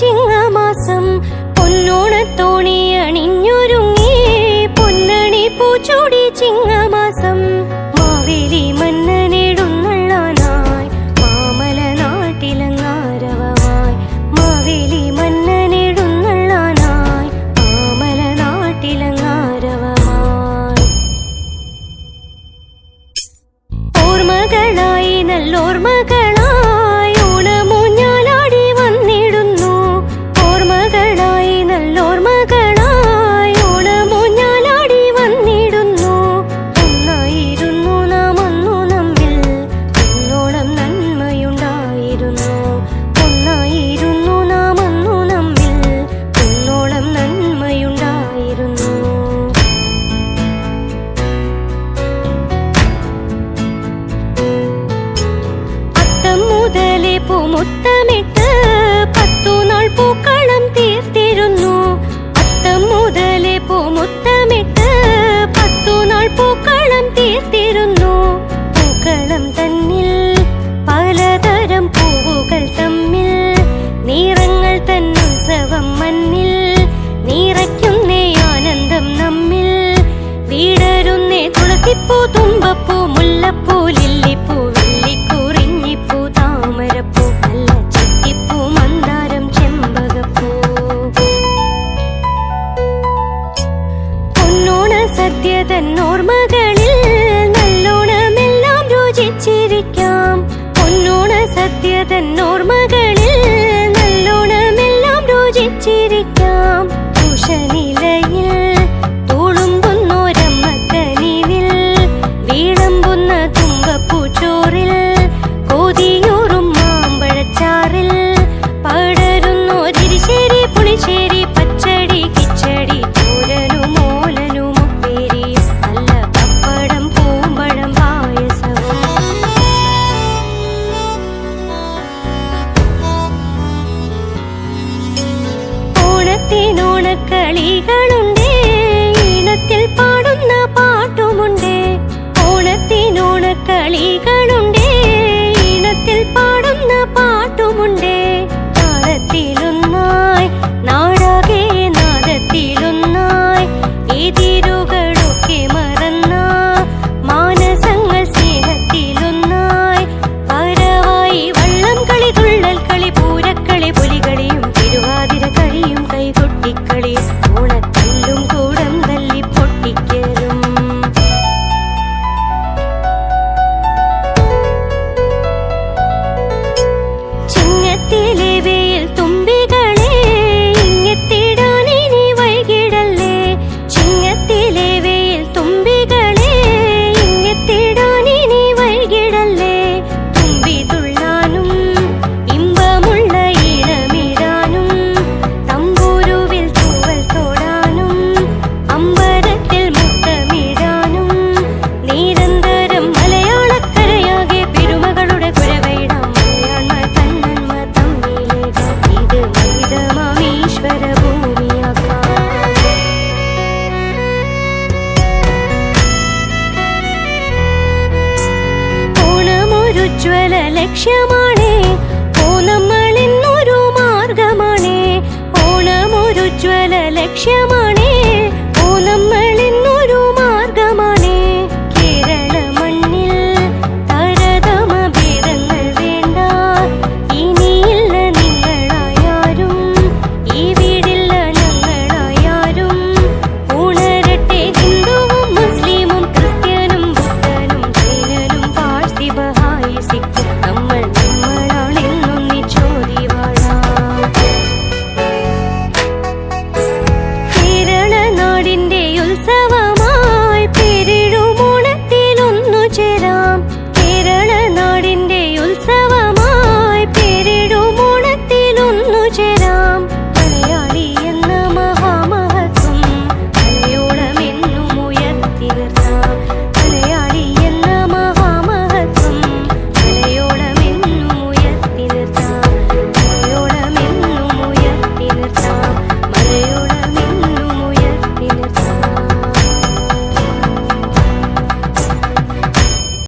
情。 못다 ഓണത്തിനോണക്കളികളുണ്ട്. ഈണത്തിൽ പാടുന്ന പാട്ടുമുണ്ട്. ഓണത്തിനോണക്കളി ലക്ഷ്യമാണ്. ഓണം ഇന്നൊരു മാർഗമാണ്. ഓണം ഒരു ജ്വല ലക്ഷ്യമാണ്